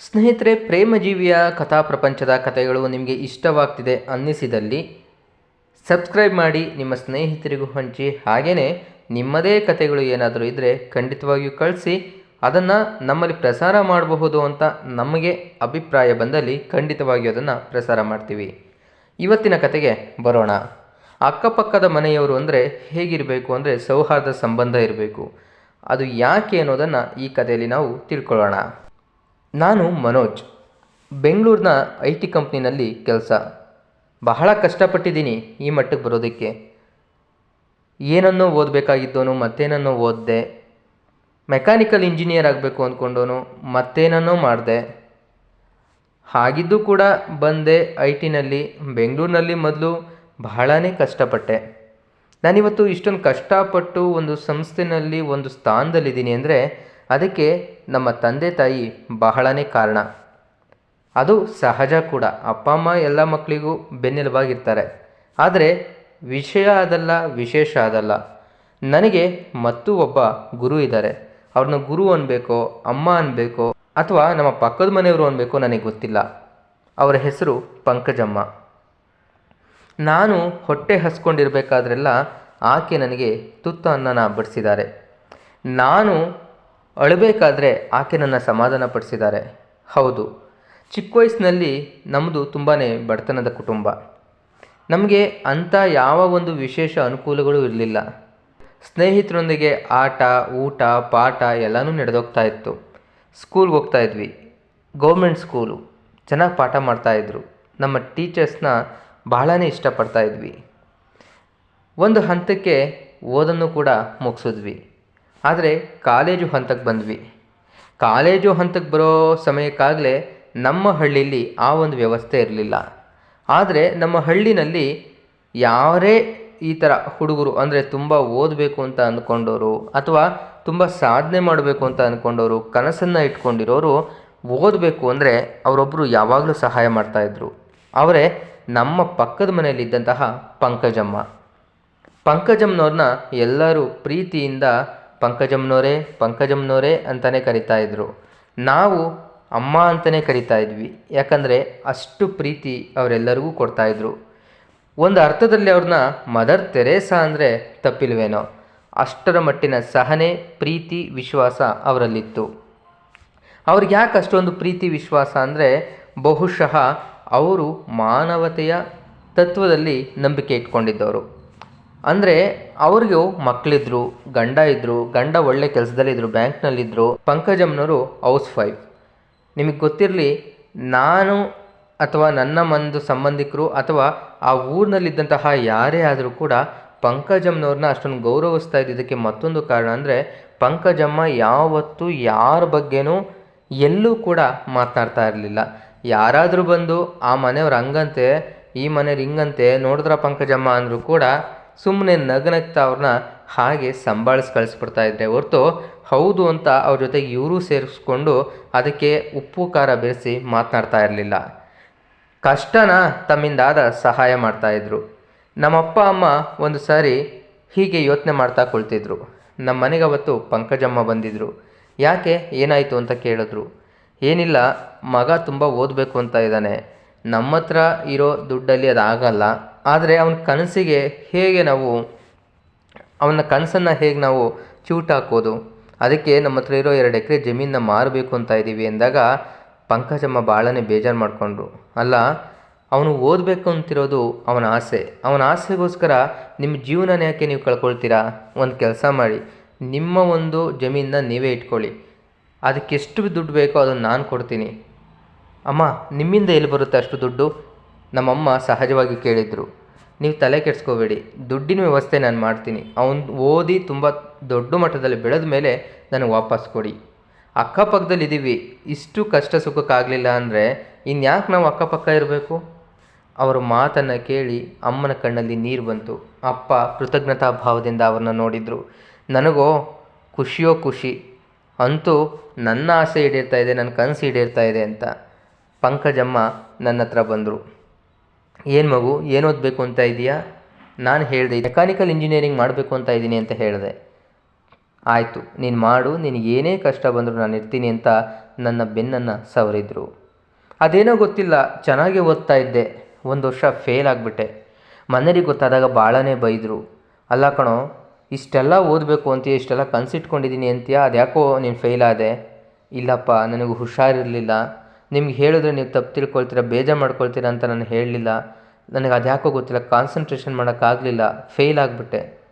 ಸ್ನೇಹಿತರೆ, ಪ್ರೇಮಜೀವಿಯ ಕಥಾ ಪ್ರಪಂಚದ ಕಥೆಗಳು ನಿಮಗೆ ಇಷ್ಟವಾಗ್ತಿದೆ ಅನ್ನಿಸಿದಲ್ಲಿ ಸಬ್ಸ್ಕ್ರೈಬ್ ಮಾಡಿ ನಿಮ್ಮ ಸ್ನೇಹಿತರಿಗೂ ಹಂಚಿ. ಹಾಗೆಯೇ ನಿಮ್ಮದೇ ಕಥೆಗಳು ಏನಾದರೂ ಇದ್ದರೆ ಖಂಡಿತವಾಗಿಯೂ ಕಳಿಸಿ. ಅದನ್ನು ನಮ್ಮಲ್ಲಿ ಪ್ರಸಾರ ಮಾಡಬಹುದು ಅಂತ ನಮಗೆ ಅಭಿಪ್ರಾಯ ಬಂದಲ್ಲಿ ಖಂಡಿತವಾಗಿಯೂ ಅದನ್ನು ಪ್ರಸಾರ ಮಾಡ್ತೀವಿ. ಇವತ್ತಿನ ಕತೆಗೆ ಬರೋಣ. ಅಕ್ಕಪಕ್ಕದ ಮನೆಯವರು ಅಂದರೆ ಹೇಗಿರಬೇಕು ಅಂದರೆ ಸೌಹಾರ್ದ ಸಂಬಂಧ ಇರಬೇಕು. ಅದು ಯಾಕೆ ಅನ್ನೋದನ್ನು ಈ ಕಥೆಯಲ್ಲಿ ನಾವು ತಿಳ್ಕೊಳ್ಳೋಣ. ನಾನು ಮನೋಜ್, ಬೆಂಗಳೂರಿನ ಐ ಟಿ ಕಂಪ್ನಿನಲ್ಲಿ ಕೆಲಸ. ಬಹಳ ಕಷ್ಟಪಟ್ಟಿದ್ದೀನಿ ಈ ಮಟ್ಟಕ್ಕೆ ಬರೋದಕ್ಕೆ. ಏನನ್ನೋ ಓದಬೇಕಾಗಿದ್ದೋನು, ಮತ್ತೇನನ್ನೋ ಓದಿದೆ. ಮೆಕ್ಯಾನಿಕಲ್ ಇಂಜಿನಿಯರ್ ಆಗಬೇಕು ಅಂದ್ಕೊಂಡೋನು, ಮತ್ತೇನನ್ನೋ ಮಾಡಿದೆ. ಹಾಗಿದ್ದು ಕೂಡ ಬಂದೆ ಐ ಟಿನಲ್ಲಿ ಬೆಂಗಳೂರಿನಲ್ಲಿ ಮೊದಲು ಬಹಳನೇ ಕಷ್ಟಪಟ್ಟೆ. ನಾನಿವತ್ತು ಇಷ್ಟೊಂದು ಕಷ್ಟಪಟ್ಟು ಒಂದು ಸಂಸ್ಥೆನಲ್ಲಿ ಒಂದು ಸ್ಥಾನದಲ್ಲಿದ್ದೀನಿ ಅಂದರೆ ಅದಕ್ಕೆ ನಮ್ಮ ತಂದೆ ತಾಯಿ ಬಹಳನೇ ಕಾರಣ. ಅದು ಸಹಜ ಕೂಡ. ಅಪ್ಪ, ಅಮ್ಮ ಎಲ್ಲ ಮಕ್ಕಳಿಗೂ ಬೆನ್ನೆಲುಬಾಗಿರ್ತಾರೆ. ಆದರೆ ವಿಷಯ ಅದಲ್ಲ, ವಿಶೇಷ ಅದಲ್ಲ. ನನಗೆ ಮತ್ತು ಒಬ್ಬ ಗುರು ಇದ್ದಾರೆ. ಅವ್ರನ್ನ ಗುರು ಅನ್ಬೇಕೋ, ಅಮ್ಮ ಅನ್ಬೇಕೋ, ಅಥವಾ ನಮ್ಮ ಪಕ್ಕದ ಮನೆಯವರು ಅನ್ಬೇಕೋ ನನಗೆ ಗೊತ್ತಿಲ್ಲ. ಅವರ ಹೆಸರು ಪಂಕಜಮ್ಮ. ನಾನು ಹೊಟ್ಟೆ ಹಸ್ಕೊಂಡಿರಬೇಕಾದ್ರೆಲ್ಲ ಆಕೆ ನನಗೆ ತುತ್ತ ಅನ್ನನ ಬಡಿಸಿದ್ದಾರೆ. ನಾನು ಅಳಬೇಕಾದ್ರೆ ಆಕೆ ನನ್ನ ಸಮಾಧಾನ ಪಡಿಸಿದ್ದಾರೆ ಹೌದು, ಚಿಕ್ಕ ವಯಸ್ಸಿನಲ್ಲಿ ನಮ್ಮದು ತುಂಬಾ ಬಡತನದ ಕುಟುಂಬ. ನಮಗೆ ಅಂಥ ಯಾವ ಒಂದು ವಿಶೇಷ ಅನುಕೂಲಗಳು ಇರಲಿಲ್ಲ. ಸ್ನೇಹಿತರೊಂದಿಗೆ ಆಟ, ಊಟ, ಪಾಠ ಎಲ್ಲನೂ ನಡೆದೋಗ್ತಾ ಇತ್ತು. ಸ್ಕೂಲ್ಗೆ ಹೋಗ್ತಾ ಇದ್ವಿ. Government school. ಚೆನ್ನಾಗಿ ಪಾಠ ಮಾಡ್ತಾಯಿದ್ರು ನಮ್ಮ ಟೀಚರ್ಸ್ನ ಬಹಳನೇ ಇಷ್ಟಪಡ್ತಾ ಇದ್ವಿ. ಒಂದು ಹಂತಕ್ಕೆ ಓದನ್ನು ಕೂಡ ಮುಗಿಸಿದ್ವಿ. ಆದರೆ ಕಾಲೇಜು ಹಂತಕ್ಕೆ ಬಂದ್ವಿ. ಕಾಲೇಜು ಹಂತಕ್ಕೆ ಬರೋ ಸಮಯಕ್ಕಾಗಲೇ ನಮ್ಮ ಹಳ್ಳಿಯಲ್ಲಿ ಆ ಒಂದು ವ್ಯವಸ್ಥೆ ಇರಲಿಲ್ಲ. ಆದರೆ ನಮ್ಮ ಹಳ್ಳಿನಲ್ಲಿ ಯಾರೇ ಈ ಥರ ಹುಡುಗರು ಅಂದರೆ ತುಂಬ ಓದಬೇಕು ಅಂತ ಅಂದ್ಕೊಂಡವರು ಅಥವಾ ತುಂಬ ಸಾಧನೆ ಮಾಡಬೇಕು ಅಂತ ಅಂದ್ಕೊಂಡವರು ಕನಸನ್ನು ಇಟ್ಕೊಂಡಿರೋರು ಓದಬೇಕು ಅಂದರೆ ಅವರೊಬ್ಬರು ಯಾವಾಗಲೂ ಸಹಾಯ ಮಾಡ್ತಾಯಿದ್ರು ಅವರೇ ನಮ್ಮ ಪಕ್ಕದ ಮನೆಯಲ್ಲಿದ್ದಂತಹ ಪಂಕಜಮ್ಮ. ಪಂಕಜಮ್ಮನವ್ರನ್ನ ಎಲ್ಲರೂ ಪ್ರೀತಿಯಿಂದ ಪಂಕಜಮ್ಮನವರೇ ಪಂಕಜಮ್ಮನವರೇ ಅಂತಲೇ ಕರಿತಾ ಇದ್ದರು ನಾವು ಅಮ್ಮ ಅಂತಲೇ ಕರಿತಾ ಇದ್ವಿ. ಯಾಕಂದರೆ ಅಷ್ಟು ಪ್ರೀತಿ ಅವರೆಲ್ಲರಿಗೂ ಕೊಡ್ತಾಯಿದ್ರು ಒಂದು ಅರ್ಥದಲ್ಲಿ ಅವ್ರನ್ನ ಮದರ್ ತೆರೇಸಾ ಅಂದರೆ ತಪ್ಪಿಲ್ವೇನೋ, ಅಷ್ಟರ ಮಟ್ಟಿನ ಸಹನೆ, ಪ್ರೀತಿ, ವಿಶ್ವಾಸ ಅವರಲ್ಲಿತ್ತು. ಅವ್ರಿಗೆ ಯಾಕೆ ಅಷ್ಟೊಂದು ಪ್ರೀತಿ, ವಿಶ್ವಾಸ ಅಂದರೆ ಬಹುಶಃ ಅವರು ಮಾನವತೆಯ ತತ್ವದಲ್ಲಿ ನಂಬಿಕೆ ಇಟ್ಕೊಂಡಿದ್ದವರು. ಅಂದರೆ ಅವ್ರಿಗೂ ಮಕ್ಕಳಿದ್ರು ಗಂಡ ಇದ್ದರು ಗಂಡ ಒಳ್ಳೆ ಕೆಲಸದಲ್ಲಿದ್ದರು ಬ್ಯಾಂಕ್ನಲ್ಲಿದ್ದರು ಪಂಕಜಮ್ನವರು ಹೌಸ್ ವೈಫ್ ನಿಮಗೆ ಗೊತ್ತಿರಲಿ, ನಾನು ಅಥವಾ ನನ್ನ ಮಂದು ಸಂಬಂಧಿಕರು ಅಥವಾ ಆ ಊರಿನಲ್ಲಿದ್ದಂತಹ ಯಾರೇ ಆದರೂ ಕೂಡ ಪಂಕಜಮ್ನವ್ರನ್ನ ಅಷ್ಟೊಂದು ಗೌರವಿಸ್ತಾ ಇದ್ದಿದ್ದಕ್ಕೆ ಮತ್ತೊಂದು ಕಾರಣ ಅಂದರೆ ಪಂಕಜಮ್ಮ ಯಾವತ್ತೂ ಯಾರ ಬಗ್ಗೆನೂ ಎಲ್ಲೂ ಕೂಡ ಮಾತನಾಡ್ತಾ ಇರಲಿಲ್ಲ. ಯಾರಾದರೂ ಬಂದು ಆ ಮನೆಯವ್ರು ಹಂಗಂತೆ, ಈ ಮನೆಯವ್ರು ಹಿಂಗಂತೆ ನೋಡಿದ್ರ ಪಂಕಜಮ್ಮ ಅಂದರೂ ಕೂಡ ಸುಮ್ಮನೆ ನಗನಗ್ತಾ ಅವ್ರನ್ನ ಹಾಗೆ ಸಂಭಾಳಿಸಿ ಕಳಿಸ್ಬಿಡ್ತಾ ಇದ್ದೆ ಹೊರತು ಹೌದು ಅಂತ ಅವ್ರ ಜೊತೆಗೆ ಇವರು ಸೇರಿಸ್ಕೊಂಡು ಅದಕ್ಕೆ ಉಪ್ಪು, ಖಾರ ಬೆರೆಸಿ ಮಾತನಾಡ್ತಾ ಇರಲಿಲ್ಲ. ಕಷ್ಟನ ತಮ್ಮಿಂದಾದ ಸಹಾಯ ಮಾಡ್ತಾಯಿದ್ರು ನಮ್ಮಪ್ಪ, ಅಮ್ಮ ಒಂದು ಸಾರಿ ಹೀಗೆ ಯೋಚನೆ ಮಾಡ್ತಾ ಕುಳ್ತಿದ್ರು. ನಮ್ಮ ಮನೆಗೆ ಅವತ್ತು ಪಂಕಜಮ್ಮ ಬಂದಿದ್ದರು ಯಾಕೆ ಏನಾಯಿತು ಅಂತ ಕೇಳಿದ್ರು. ಏನಿಲ್ಲ, ಮಗ ತುಂಬ ಓದಬೇಕು ಅಂತ ಇದ್ದಾನೆ. ನಮ್ಮ ಹತ್ರ ಇರೋ ದುಡ್ಡಲ್ಲಿ ಅದಾಗಲ್ಲ. ಆದರೆ ಅವನ ಕನಸಿಗೆ ಹೇಗೆ ನಾವು, ಅವನ ಕನಸನ್ನು ಹೇಗೆ ನಾವು ಚೂಟ್ ಹಾಕೋದು? ಅದಕ್ಕೆ ನಮ್ಮ ಹತ್ರ ಇರೋ ಎರಡು ಎಕರೆ ಜಮೀನನ್ನ ಮಾರಬೇಕು ಅಂತ ಇದ್ದೀವಿ ಅಂದಾಗ ಪಂಕಜಮ್ಮ ಭಾಳನೇ ಬೇಜಾರು ಮಾಡಿಕೊಂಡ್ರು. ಅಲ್ಲ, ಅವನು ಓದಬೇಕು ಅಂತಿರೋದು ಅವನ ಆಸೆ. ಅವನ ಆಸೆಗೋಸ್ಕರ ನಿಮ್ಮ ಜೀವನನ ಯಾಕೆ ನೀವು ಕಳ್ಕೊಳ್ತೀರಾ? ಒಂದು ಕೆಲಸ ಮಾಡಿ. ನಿಮ್ಮ ಒಂದು ಜಮೀನನ್ನ ನೀವೇ ಇಟ್ಕೊಳ್ಳಿ. ಅದಕ್ಕೆ ಎಷ್ಟು ದುಡ್ಡು ಬೇಕೋ ಅದನ್ನು ನಾನು ಕೊಡ್ತೀನಿ. ಅಮ್ಮ, ನಿಮ್ಮಿಂದ ಎಲ್ಲಿ ಬರುತ್ತೆ ಅಷ್ಟು ದುಡ್ಡು? ನಮ್ಮಮ್ಮ ಸಹಜವಾಗಿ ಕೇಳಿದರು, ನೀವು ತಲೆ ಕೆಡಿಸ್ಕೋಬೇಡಿ, ದುಡ್ಡಿನ ವ್ಯವಸ್ಥೆ ನಾನು ಮಾಡ್ತೀನಿ. ಅವನು ಓದಿ ತುಂಬ ದೊಡ್ಡ ಮಟ್ಟದಲ್ಲಿ ಬೆಳೆದ ಮೇಲೆ ನನಗೆ ವಾಪಸ್ ಕೊಡಿ. ಅಕ್ಕಪಕ್ಕದಲ್ಲಿ ಇದ್ದೀವಿ ಇಷ್ಟು ಕಷ್ಟ ಸುಖಕ್ಕಾಗಲಿಲ್ಲ ಅಂದರೆ ಇನ್ಯಾಕೆ ನಾವು ಅಕ್ಕಪಕ್ಕ ಇರಬೇಕು? ಅವರ ಮಾತನ್ನು ಕೇಳಿ ಅಮ್ಮನ ಕಣ್ಣಲ್ಲಿ ನೀರು ಬಂತು. ಅಪ್ಪ ಕೃತಜ್ಞತಾ ಭಾವದಿಂದ ಅವ್ರನ್ನ ನೋಡಿದರು. ನನಗೋ ಖುಷಿಯೋ ಖುಷಿ. ಅಂತೂ ನನ್ನ ಆಸೆ ಈಡೇರ್ತಾ ಇದೆ ನನ್ನ ಕನಸು ಈಡೇರ್ತಾ ಇದೆ ಅಂತ. ಪಂಕಜಮ್ಮ ನನ್ನ ಹತ್ರ ಬಂದರು. ಏನು ಮಗು, ಏನು ಓದಬೇಕು ಅಂತ ಇದೆಯಾ? ನಾನು ಹೇಳಿದೆ ಮೆಕ್ಯಾನಿಕಲ್ ಇಂಜಿನಿಯರಿಂಗ್ ಮಾಡಬೇಕು ಅಂತ ಇದ್ದೀನಿ ಅಂತ ಹೇಳಿದೆ. ಆಯಿತು, ನೀನು ಮಾಡು, ನಿನಗೆ ಏನೇ ಕಷ್ಟ ಬಂದರೂ ನಾನು ಇರ್ತೀನಿ ಅಂತ ನನ್ನ ಬೆನ್ನನ್ನು ಸವರಿದ್ರು. ಅದೇನೋ ಗೊತ್ತಿಲ್ಲ, ಚೆನ್ನಾಗಿ ಓದ್ತಾ ಇದ್ದೆ. ಒಂದು ವರ್ಷ ಫೇಲ್ ಆಗಿಬಿಟ್ಟೆ. ಮನೆಯವ್ರಿಗೆ ಗೊತ್ತಾದಾಗ ಭಾಳನೇ ಬೈದರು. ಅಲ್ಲ ಕಣೋ, ಇಷ್ಟೆಲ್ಲ ಓದಬೇಕು ಅಂತೀಯ, ಇಷ್ಟೆಲ್ಲ ಕನಸಿಟ್ಕೊಂಡಿದ್ದೀನಿ ಅಂತೀಯ, ಅದ್ಯಾಕೋ ನೀನು ಫೇಲ್ ಆದೆ? ಇಲ್ಲಪ್ಪ, ನನಗೆ ಹುಷಾರಿರಲಿಲ್ಲ. ನಿಮ್ಗೆ ಹೇಳಿದ್ರೆ ನೀವು ತಪ್ಪು ತಿಳ್ಕೊಳ್ತೀರ, ಬೇಜಾರು ಮಾಡ್ಕೊಳ್ತೀರ ಅಂತ ನಾನು ಹೇಳಲಿಲ್ಲ. ನನಗೆ ಅದ್ಯಾಕೋ ಗೊತ್ತಿಲ್ಲ ಕಾನ್ಸಂಟ್ರೇಷನ್ ಮಾಡೋಕ್ಕಾಗಲಿಲ್ಲ ಫೇಲ್ ಆಗಿಬಿಟ್ಟೆ.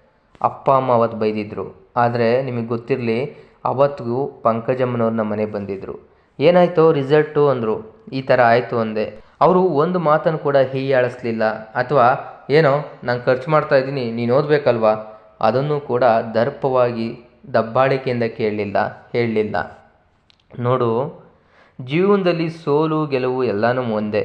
ಅಪ್ಪ, ಅಮ್ಮ ಅವತ್ತು ಬೈದಿದ್ದರು ಆದರೆ ನಿಮಗೆ ಗೊತ್ತಿರಲಿ, ಅವತ್ತಿಗೂ ಪಂಕಜಮ್ಮನವ್ರು ನಮ್ಮ ಮನೆಗೆ ಬಂದಿದ್ದರು ಏನಾಯಿತು ರಿಸಲ್ಟು ಅಂದರು. ಈ ಥರ ಆಯಿತು ಅಂದೆ. ಅವರು ಒಂದು ಮಾತನ್ನು ಕೂಡ ಹೀಯಾಳಿಸ್ಲಿಲ್ಲ. ಅಥವಾ, ಏನೋ, ನಾನು ಖರ್ಚು ಮಾಡ್ತಾ ಇದ್ದೀನಿ, ನೀನು ಓದಬೇಕಲ್ವಾ? ಅದನ್ನು ಕೂಡ ದರ್ಪವಾಗಿ ದಬ್ಬಾಳಿಕೆಯಿಂದ ಕೇಳಲಿಲ್ಲ, ಹೇಳಲಿಲ್ಲ. ನೋಡು ಜೀವನದಲ್ಲಿ ಸೋಲು, ಗೆಲುವು ಎಲ್ಲನೂ ಒಂದೇ.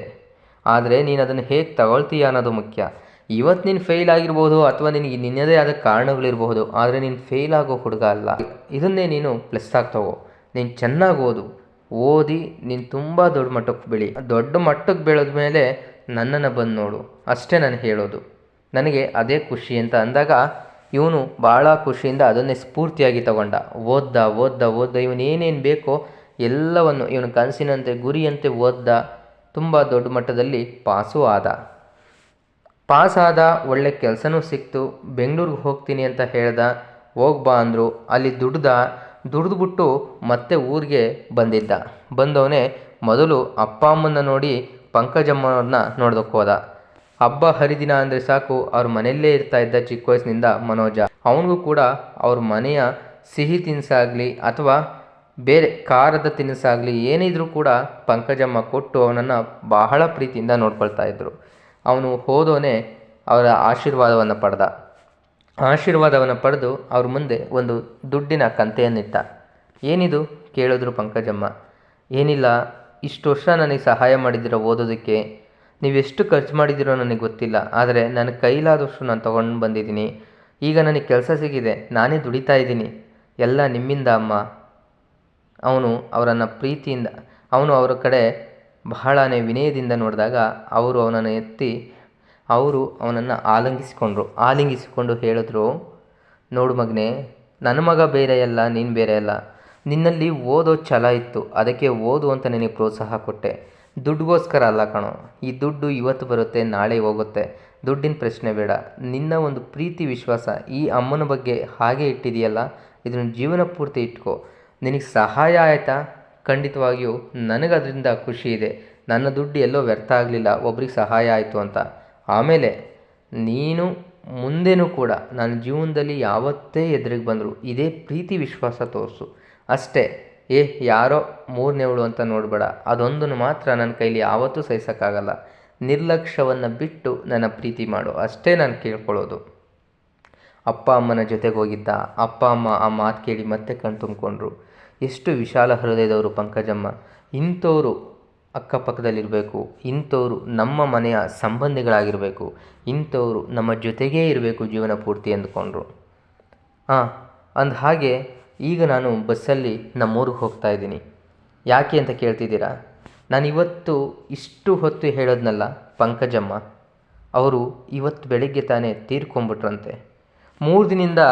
ಆದರೆ ನೀನು ಅದನ್ನು ಹೇಗೆ ತಗೊಳ್ತೀಯ ಅನ್ನೋದು ಮುಖ್ಯ. ಇವತ್ತು ನೀನು ಫೇಲ್ ಆಗಿರ್ಬೋದು ಅಥವಾ ನಿನಗೆ ನಿನ್ನದೇ ಆದ ಕಾರಣಗಳಿರ್ಬೋದು, ಆದರೆ ನೀನು ಫೇಲ್ ಆಗೋ ಹುಡುಗ ಅಲ್ಲ. ಇದನ್ನೇ ನೀನು ಪ್ಲಸ್ ಆಗಿ ತಗೋ. ನೀನು ಚೆನ್ನಾಗಿ ಓದು. ಓದಿ ನೀನು ತುಂಬ ದೊಡ್ಡ ಮಟ್ಟಕ್ಕೆ ಬೆಳಿ. ದೊಡ್ಡ ಮಟ್ಟಕ್ಕೆ ಬೆಳೆದ ಮೇಲೆ ನನ್ನನ್ನು ಬಂದು ನೋಡು. ಅಷ್ಟೇ ನಾನು ಹೇಳೋದು. ನನಗೆ ಅದೇ ಖುಷಿ ಅಂತ ಅಂದಾಗ ಇವನು ಭಾಳ ಖುಷಿಯಿಂದ ಅದನ್ನೇ ಸ್ಫೂರ್ತಿಯಾಗಿ ತಗೊಂಡ. ಓದ್ದ ಓದ್ದ ಓದ್ದ. ಇವನೇನೇನು ಬೇಕೋ ಎಲ್ಲವನ್ನು ಇವನು ಕನಸಿನಂತೆ, ಗುರಿಯಂತೆ ಓದ್ದ, ತುಂಬ ದೊಡ್ಡ ಮಟ್ಟದಲ್ಲಿ ಪಾಸು ಆದ. ಪಾಸಾದ, ಒಳ್ಳೆ ಕೆಲಸನೂ ಸಿಕ್ತು. ಬೆಂಗಳೂರಿಗೆ ಹೋಗ್ತೀನಿ ಅಂತ ಹೇಳ್ದ ಹೋಗ್ಬಾ ಅಂದರು. ಅಲ್ಲಿ ದುಡ್ದ, ದುಡ್ದುಬಿಟ್ಟು ಮತ್ತೆ ಊರಿಗೆ ಬಂದಿದ್ದ. ಬಂದವನೇ ಮೊದಲು ಅಪ್ಪ ಅಮ್ಮನ ನೋಡಿ ಪಂಕಜಮ್ಮನವ್ರನ್ನ ನೋಡ್ದಕ್ಕೆ ಹೋದ. ಹಬ್ಬ ಹರಿದಿನ ಅಂದರೆ ಸಾಕು, ಅವ್ರ ಮನೆಯಲ್ಲೇ ಇರ್ತಾ ಇದ್ದ ಚಿಕ್ಕ ವಯಸ್ಸಿನಿಂದ ಮನೋಜ. ಅವನಿಗೂ ಕೂಡ ಅವ್ರ ಮನೆಯ ಸಿಹಿ ತಿನಿಸಾಗಲಿ ಅಥವಾ ಬೇರೆ ಖಾರದ ತಿನಿಸಾಗಲಿ ಏನಿದ್ರೂ ಕೂಡ ಪಂಕಜಮ್ಮ ಕೊಟ್ಟು ಅವನನ್ನು ಬಹಳ ಪ್ರೀತಿಯಿಂದ ನೋಡ್ಕೊಳ್ತಾ ಇದ್ದರು ಅವನು ಹೋದೋನೇ ಅವರ ಆಶೀರ್ವಾದವನ್ನು ಪಡೆದ. ಆಶೀರ್ವಾದವನ್ನು ಪಡೆದು ಅವ್ರ ಮುಂದೆ ಒಂದು ದುಡ್ಡಿನ ಕಂತೆಯನ್ನಿಟ್ಟ. ಏನಿದು? ಕೇಳಿದ್ರು ಪಂಕಜಮ್ಮ. ಏನಿಲ್ಲ, ಇಷ್ಟು ವರ್ಷ ನನಗೆ ಸಹಾಯ ಮಾಡಿದ್ದೀರೋ ಓದೋದಕ್ಕೆ. ನೀವೆಷ್ಟು ಖರ್ಚು ಮಾಡಿದ್ದೀರೋ ನನಗೆ ಗೊತ್ತಿಲ್ಲ, ಆದರೆ ನನ್ನ ಕೈಲಾದಷ್ಟು ನಾನು ತೊಗೊಂಡು ಬಂದಿದ್ದೀನಿ. ಈಗ ನನಗೆ ಕೆಲಸ ಸಿಗಿದೆ, ನಾನೇ ದುಡಿತಾ ಇದ್ದೀನಿ. ಎಲ್ಲ ನಿಮ್ಮಿಂದ ಅಮ್ಮ. ಅವನು ಅವರನ್ನು ಪ್ರೀತಿಯಿಂದ, ಅವನು ಅವರ ಕಡೆ ಬಹಳನೇ ವಿನಯದಿಂದ ನೋಡಿದಾಗ ಅವರು ಅವನನ್ನು ಎತ್ತಿ, ಅವರು ಅವನನ್ನು ಆಲಿಂಗಿಸಿಕೊಂಡ್ರು. ಆಲಿಂಗಿಸಿಕೊಂಡು ಹೇಳಿದ್ರು, ನೋಡು ಮಗನೇ, ನನ್ನ ಮಗ ಬೇರೆ ಅಲ್ಲ, ನೀನು ಬೇರೆ ಅಲ್ಲ. ನಿನ್ನಲ್ಲಿ ಓದೋ ಛಲ ಇತ್ತು. ಅದಕ್ಕೆ ಓದು ಅಂತ ನಿನಗೆ ಪ್ರೋತ್ಸಾಹ ಕೊಟ್ಟೆ. ದುಡ್ಡುಗೋಸ್ಕರ ಅಲ್ಲ ಕಣೋ. ಈ ದುಡ್ಡು ಇವತ್ತು ಬರುತ್ತೆ, ನಾಳೆ ಹೋಗುತ್ತೆ. ದುಡ್ಡಿನ ಪ್ರಶ್ನೆ ಬೇಡ. ನಿನ್ನ ಒಂದು ಪ್ರೀತಿ ವಿಶ್ವಾಸ ಈ ಅಮ್ಮನ ಬಗ್ಗೆ ಹಾಗೆ ಇಟ್ಟಿದೆಯಲ್ಲ, ಇದನ್ನು ಜೀವನ ಪೂರ್ತಿ ಇಟ್ಕೋ. ನಿನಗೆ ಸಹಾಯ ಆಯಿತಾ? ಖಂಡಿತವಾಗಿಯೂ ನನಗೆ ಅದರಿಂದ ಖುಷಿ ಇದೆ. ನನ್ನ ದುಡ್ಡು ಎಲ್ಲೋ ವ್ಯರ್ಥ ಆಗಲಿಲ್ಲ. ಒಬ್ರಿಗೆ ಸಹಾಯ ಆಯಿತು ಅಂತ. ಆಮೇಲೆ ನೀನು ಮುಂದೆನೂ ಕೂಡ ನನ್ನ ಜೀವನದಲ್ಲಿ ಯಾವತ್ತೇ ಎದುರಿಗೆ ಬಂದರು ಇದೇ ಪ್ರೀತಿ ವಿಶ್ವಾಸ ತೋರಿಸು. ಅಷ್ಟೇ. ಏ, ಯಾರೋ ಮೂರನೇವಳು ಅಂತ ನೋಡಬೇಡ. ಅದೊಂದನ್ನು ಮಾತ್ರ ನನ್ನ ಕೈಲಿ ಯಾವತ್ತೂ ಸಹಿಸೋಕ್ಕಾಗಲ್ಲ. ನಿರ್ಲಕ್ಷ್ಯವನ್ನು ಬಿಟ್ಟು ನನ್ನ ಪ್ರೀತಿ ಮಾಡು. ಅಷ್ಟೇ ನಾನು ಕೇಳ್ಕೊಳ್ಳೋದು. ಅಪ್ಪ ಅಮ್ಮನ ಜೊತೆಗೆ ಹೋಗಿದ್ದ. ಅಪ್ಪ ಅಮ್ಮ ಆ ಮಾತು ಕೇಳಿ ಮತ್ತೆ ಕಣ್ ತುಂಬಿಕೊಂಡ್ರು. ಎಷ್ಟು ವಿಶಾಲ ಹೃದಯದವರು ಪಂಕಜಮ್ಮ. ಇಂಥವರು ಅಕ್ಕಪಕ್ಕದಲ್ಲಿರಬೇಕು. ಇಂಥವರು ನಮ್ಮ ಮನೆಯ ಸಂಬಂಧಿಗಳಾಗಿರಬೇಕು. ಇಂಥವರು ನಮ್ಮ ಜೊತೆಗೇ ಇರಬೇಕು ಜೀವನ ಪೂರ್ತಿ ಅಂದ್ಕೊಂಡ್ರು ಹಾಂ ಅಂದ ಹಾಗೆ ಈಗ ನಾನು ಬಸ್ಸಲ್ಲಿ ನಮ್ಮೂರಿಗೆ ಹೋಗ್ತಾ ಇದ್ದೀನಿ. ಯಾಕೆ ಅಂತ ಕೇಳ್ತಿದ್ದೀರಾ? ನಾನು ಇವತ್ತು ಇಷ್ಟು ಹೊತ್ತು ಹೇಳೋದ್ನಲ್ಲ ಪಂಕಜಮ್ಮ. ಅವರು ಇವತ್ತು ಬೆಳಿಗ್ಗೆ ತಾನೇ ತೀರ್ಕೊಂಬಿಟ್ರಂತೆ. ಮೂರು ದಿನದಿಂದ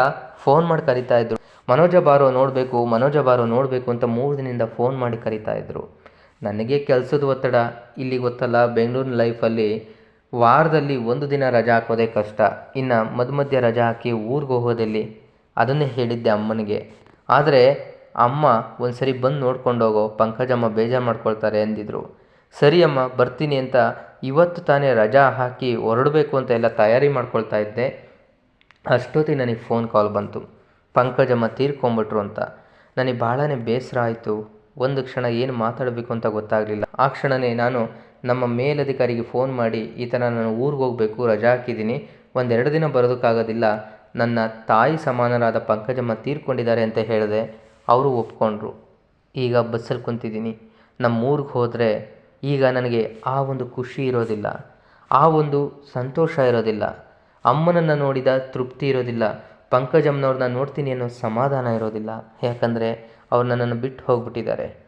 ಫೋನ್ ಮಾಡಿ ಕರಿತಾ ಇದ್ರು. ಮನೋಜ ಬಾರೋ ನೋಡಬೇಕು, ಮನೋಜ ಬಾರೋ ನೋಡಬೇಕು ಅಂತ ಮೂರು ದಿನದಿಂದ ಫೋನ್ ಮಾಡಿ ಕರಿತಾ ಇದ್ರು. ನನಗೆ ಕೆಲಸದ ಒತ್ತಡ, ಇಲ್ಲಿ ಗೊತ್ತಲ್ಲ, ಬೆಂಗಳೂರಿನ ಲೈಫಲ್ಲಿ ವಾರದಲ್ಲಿ ಒಂದು ದಿನ ರಜಾ ಹಾಕೋದೇ ಕಷ್ಟ. ಇನ್ನು ಮಧ್ಯ ಮಧ್ಯ ರಜಾ ಹಾಕಿ ಊರಿಗೆ ಹೋಗೋದಲ್ಲಿ ಅದನ್ನೇ ಹೇಳಿದ್ದೆ ಅಮ್ಮನಿಗೆ. ಆದರೆ ಅಮ್ಮ ಒಂದು ಸರಿ ಬಂದು ನೋಡ್ಕೊಂಡೋಗೋ ಪಂಕಜಮ್ಮ ಬೇಜಾರು ಮಾಡ್ಕೊಳ್ತಾರೆ ಅಂದಿದ್ರು. ಸರಿ ಅಮ್ಮ, ಬರ್ತೀನಿ ಅಂತ ಇವತ್ತು ತಾನೇ ರಜಾ ಹಾಕಿ ಹೊರಡಬೇಕು ಅಂತ ಎಲ್ಲ ತಯಾರಿ ಮಾಡ್ಕೊಳ್ತಾ ಇದ್ದೆ. ಅಷ್ಟೊತ್ತಿಗೆ ನನಗೆ ಫೋನ್ ಕಾಲ್ ಬಂತು. ಪಂಕಜಮ್ಮ ತೀರ್ಕೊಂಬಿಟ್ರು ಅಂತ. ನನಗೆ ಭಾಳನೇ ಬೇಸರ ಆಯಿತು. ಒಂದು ಕ್ಷಣ ಏನು ಮಾತಾಡಬೇಕು ಅಂತ ಗೊತ್ತಾಗಲಿಲ್ಲ. ಆ ಕ್ಷಣವೇ ನಾನು ನಮ್ಮ ಮೇಲಧಿಕಾರಿಗೆ ಫೋನ್ ಮಾಡಿ ಈ ಥರ ನಾನು ಊರಿಗೆ ಹೋಗಬೇಕು, ರಜಾ ಹಾಕಿದ್ದೀನಿ. ಒಂದೆರಡು ದಿನ ಬರೋದಕ್ಕಾಗೋದಿಲ್ಲ. ನನ್ನ ತಾಯಿ ಸಮಾನರಾದ ಪಂಕಜಮ್ಮ ತೀರ್ಕೊಂಡಿದ್ದಾರೆ ಅಂತ ಹೇಳಿದೆ. ಅವರು ಒಪ್ಕೊಂಡ್ರು. ಈಗ ಬಸ್ಸಲ್ಲಿ ಕುಂತಿದ್ದೀನಿ. ನಮ್ಮ ಊರಿಗೆ ಹೋದರೆ ಈಗ ನನಗೆ ಆ ಒಂದು ಖುಷಿ ಇರೋದಿಲ್ಲ. ಆ ಒಂದು ಸಂತೋಷ ಇರೋದಿಲ್ಲ. ಅಮ್ಮನನ್ನು ನೋಡಿದ ತೃಪ್ತಿ ಇರೋದಿಲ್ಲ. ಪಂಕಜಮ್ಮನವ್ರನ್ನ ನೋಡ್ತೀನಿ ಅನ್ನೋ ಸಮಾಧಾನ ಇರೋದಿಲ್ಲ. ಯಾಕಂದರೆ ಅವ್ರು ನನ್ನನ್ನು ಬಿಟ್ಟು ಹೋಗ್ಬಿಟ್ಟಿದ್ದಾರೆ.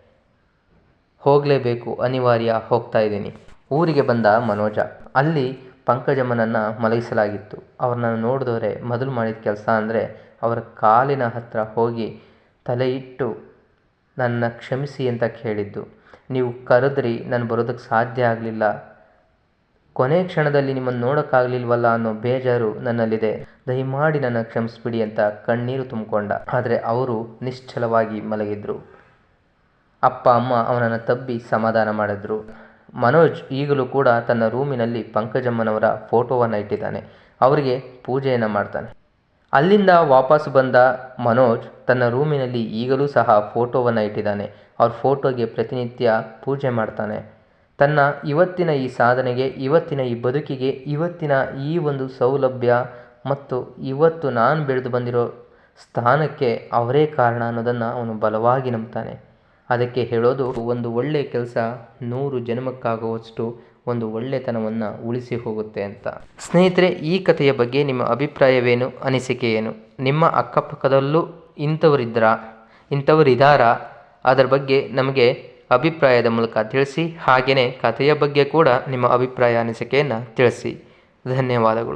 ಹೋಗಲೇಬೇಕು, ಅನಿವಾರ್ಯ ಹೋಗ್ತಾ ಇದ್ದೀನಿ. ಊರಿಗೆ ಬಂದ ಮನೋಜ. ಅಲ್ಲಿ ಪಂಕಜಮ್ಮನನ್ನು ಮಲಗಿಸಲಾಗಿತ್ತು. ಅವ್ರನ್ನ ನೋಡಿದವರೆ ಮೊದಲು ಮಾಡಿದ ಕೆಲಸ ಅಂದರೆ ಅವರ ಕಾಲಿನ ಹತ್ತಿರ ಹೋಗಿ ತಲೆ ನನ್ನ ಕ್ಷಮಿಸಿ ಅಂತ ಕೇಳಿದ್ದು. ನೀವು ಕರೆದ್ರಿ, ನಾನು ಬರೋದಕ್ಕೆ ಸಾಧ್ಯ ಆಗಲಿಲ್ಲ. ಕೊನೆ ಕ್ಷಣದಲ್ಲಿ ನಿಮ್ಮನ್ನು ನೋಡೋಕ್ಕಾಗಲಿಲ್ವಲ್ಲ ಅನ್ನೋ ಬೇಜಾರು ನನ್ನಲ್ಲಿದೆ. ದಯಮಾಡಿ ನನ್ನ ಕ್ಷಮಿಸ್ಬಿಡಿ ಅಂತ ಕಣ್ಣೀರು ತುಂಬಿಕೊಂಡ. ಆದರೆ ಅವರು ನಿಶ್ಚಲವಾಗಿ ಮಲಗಿದ್ರು. ಅಪ್ಪ, ಅಮ್ಮ ಅವನನ್ನು ತಬ್ಬಿ ಸಮಾಧಾನ ಮಾಡಿದ್ರು. ಮನೋಜ್ ಈಗಲೂ ಕೂಡ ತನ್ನ ರೂಮಿನಲ್ಲಿ ಪಂಕಜಮ್ಮನವರ ಫೋಟೋವನ್ನು ಇಟ್ಟಿದ್ದಾನೆ. ಅವರಿಗೆ ಪೂಜೆಯನ್ನು ಮಾಡ್ತಾನೆ. ಅಲ್ಲಿಂದ ವಾಪಸ್ ಬಂದ ಮನೋಜ್ ತನ್ನ ರೂಮಿನಲ್ಲಿ ಈಗಲೂ ಸಹ ಫೋಟೋವನ್ನು ಇಟ್ಟಿದ್ದಾನೆ. ಅವ್ರ ಫೋಟೋಗೆ ಪ್ರತಿನಿತ್ಯ ಪೂಜೆ ಮಾಡ್ತಾನೆ. ತನ್ನ ಇವತ್ತಿನ ಈ ಸಾಧನೆಗೆ, ಇವತ್ತಿನ ಈ ಬದುಕಿಗೆ, ಇವತ್ತಿನ ಈ ಒಂದು ಸೌಲಭ್ಯ ಮತ್ತು ಇವತ್ತು ನಾನು ಬೆಳೆದು ಬಂದಿರೋ ಸ್ಥಾನಕ್ಕೆ ಅವರೇ ಕಾರಣ ಅನ್ನೋದನ್ನು ಅವನು ಬಲವಾಗಿ ನಂಬ್ತಾನೆ. ಅದಕ್ಕೆ ಹೇಳೋದು, ಒಂದು ಒಳ್ಳೆಯ ಕೆಲಸ ನೂರು ಜನ್ಮಕ್ಕಾಗುವಷ್ಟು ಒಂದು ಒಳ್ಳೆತನವನ್ನು ಉಳಿಸಿ ಹೋಗುತ್ತೆ ಅಂತ. ಸ್ನೇಹಿತರೆ, ಈ ಕಥೆಯ ಬಗ್ಗೆ ನಿಮ್ಮ ಅಭಿಪ್ರಾಯವೇನು, ಅನಿಸಿಕೆ ಏನು? ನಿಮ್ಮ ಅಕ್ಕಪಕ್ಕದಲ್ಲೂ ಇಂಥವರಿದ್ದರಾ ಇಂಥವರಿದ್ದಾರಾ ಅದರ ಬಗ್ಗೆ ನಮಗೆ ಅಭಿಪ್ರಾಯದ ಮೂಲಕ ತಿಳಿಸಿ ಹಾಗೆಯೇ ಕಥೆಯ ಬಗ್ಗೆ ಕೂಡ ನಿಮ್ಮ ಅಭಿಪ್ರಾಯ ಅನಿಸಿಕೆಯನ್ನು ತಿಳಿಸಿ. ಧನ್ಯವಾದಗಳು.